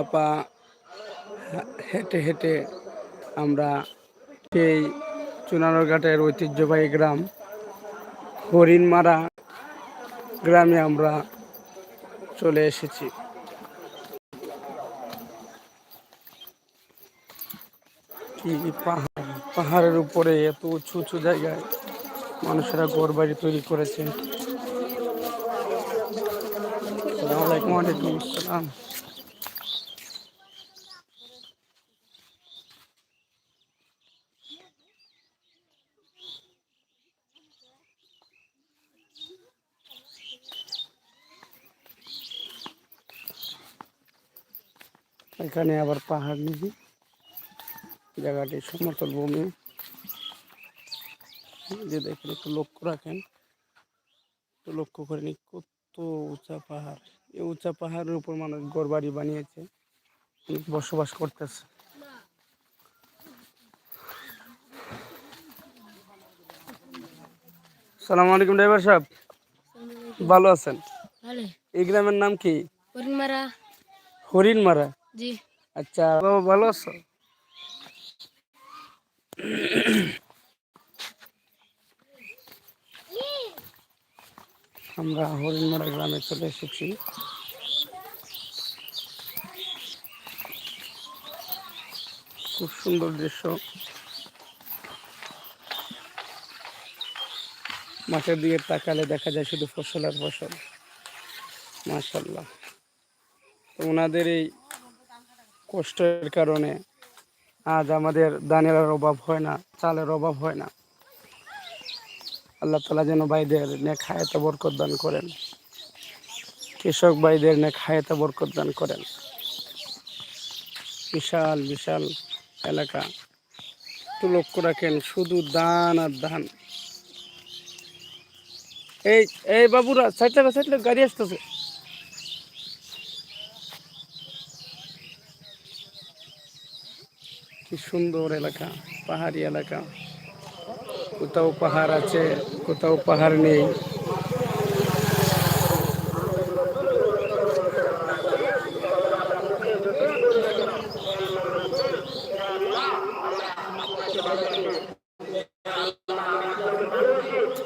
আপা হেঁটে হেঁটে আমরা সেই চুনারঘাটের ঐতিহ্যবাহী গ্রাম হরিণমারা গ্রামে আমরা চলে এসেছি। কি পাহাড়, পাহাড়ের উপরে এত উঁচু উঁচু জায়গায় মানুষেরা ঘর বাড়ি তৈরি করেছে আসসালামু আলাইকুম। আসসালাম এখানে আবার পাহাড় নিবি। জায়গাটি সমতল ভূমি। যে দেখেন একটু লক্ষ্য রাখেন। একটু লক্ষ্য করে নি কত উঁচা পাহাড়। এই উঁচা পাহাড়ের উপর মানুষ ঘর বাড়ি বানিয়েছে বসবাস করতেছে। সালাম আলাইকুম ড্রাইভার সাহেব। ভালো আছেন? এই গ্রামের নাম কি? হরিণমারা। হরিণমারা। জি। আচ্ছা বাবা ভালো আছো? আমরা হরিণমারা গ্রামে চলে এসেছি। খুব সুন্দর দৃশ্য। মাঠের দিকে তাকালে দেখা যায় শুধু ফসল আর ফসল। মাশাল্লাহ তো ওনাদের এই কষ্টের কারণে আজ আমাদের দানের অভাব হয় না চালের অভাব হয় না। আল্লাহ তালা যেন ভাইদের নেক হায়াতে বরকত দান করেন। কৃষক ভাইদের নেক হায়াতে বরকত দান করেন। বিশাল বিশাল এলাকা। একটু লক্ষ্য রাখেন শুধু দান আর দান। এই এই বাবুরা সাইড লাগা সাইড লাগা, গাড়ি আসতেছে। কি সুন্দর এলাকা পাহাড়ি এলাকা। কোথাও পাহাড় আছে কোথাও পাহাড় নেই।